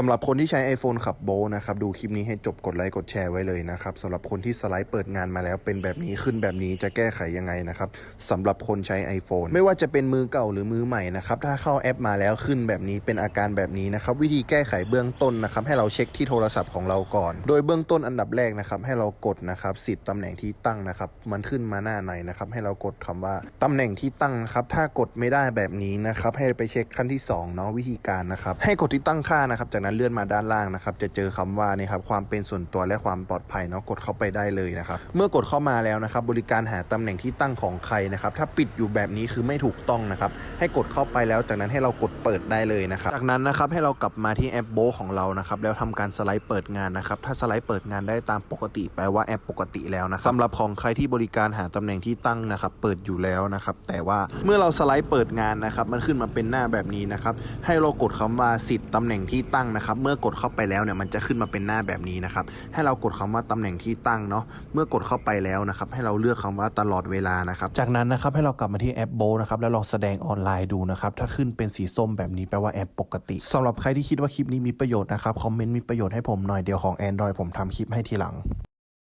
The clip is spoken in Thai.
สำหรับคนที่ใช้ iPhone ขับโบนะครับ ดูคลิปนี้ให้จบกดไลค์กดแชร์ไว้เลยนะครับสำหรับคนที่สไลด์เปิดงานมาแล้วเป็นแบบนี้ขึ้นแบบนี้จะแก้ไขยังไงนะครับสำหรับคนใช้ iPhone ไม่ว่าจะเป็นมือเก่าหรือมือใหม่นะครับถ้าเข้าแอปมาแล้วขึ้นแบบนี้เป็นอาการแบบนี้นะครับวิธีแก้ไขเบื้องต้นนะครับให้เราเช็คที่โทรศัพท์ของเราก่อน โดยเบื้องต้นอันดับแรกนะครับให้เรากดนะครับสิทธิ์ตำแหน่งที่ตั้งนะครับมันขึ้นมาหน้าไหนนะครับให้เรากดคำว่าตำแหน่งที่ตั้งครับถ้ากดไม่ได้แบบนี้นะครับให้ไปเช็คขั้นที่สองเนาะวิธีการนะครับให้กดที่ตั้งค่านะครับจากนั้นเลื่อนมาด้านล่างนะครับจะเจอคำว่านี่ครับความเป็นส่วนตัวและความปลอดภัยเนาะกดเข้าไปได้เลยนะครับเมื่อกดเข้ามาแล้วนะครับบริการหาตำแหน่งที่ตั้งของใครนะครับถ้าปิดอยู่แบบนี้คือไม่ถูกต้องนะครับให้กดเข้าไปแล้วจากนั้นให้เรากดเปิดได้เลยนะครับจากนั้นนะครับให้เรากลับมาที่แอปโบของเรานะครับแล้วทำการสไลด์เปิดงานนะครับถ้าสไลด์เปิดงานได้ตามปกติแปลว่าแอปปกติแล้วนะสำหรับของใครที่บริการหาตำแหน่งที่ตั้งนะครับเปิดอยู่แล้วนะครับแต่ว่าเมื่อเราสไลด์เปิดงานนะครับมันขึ้นมาเป็นหน้าแบบนี้นะครับให้เรากดคำว่าสิทธิ์ตำแหน่งที่ตั้งนะครับ เมื่อกดเข้าไปแล้วเนี่ยมันจะขึ้นมาเป็นหน้าแบบนี้นะครับ ให้เรากดคำว่าตำแหน่งที่ตั้งเนาะ เมื่อกดเข้าไปแล้วนะครับ ให้เราเลือกคำว่าตลอดเวลานะครับ จากนั้นนะครับให้เรากลับมาที่แอปโบนะครับแล้วลองแสดงออนไลน์ดูนะครับ ถ้าขึ้นเป็นสีส้มแบบนี้แปลว่าแอปปกติสำหรับใครที่คิดว่าคลิปนี้มีประโยชน์นะครับ คอมเมนต์มีประโยชน์ให้ผมหน่อย เดี๋ยวของ Android ผมทำคลิปให้ทีหลัง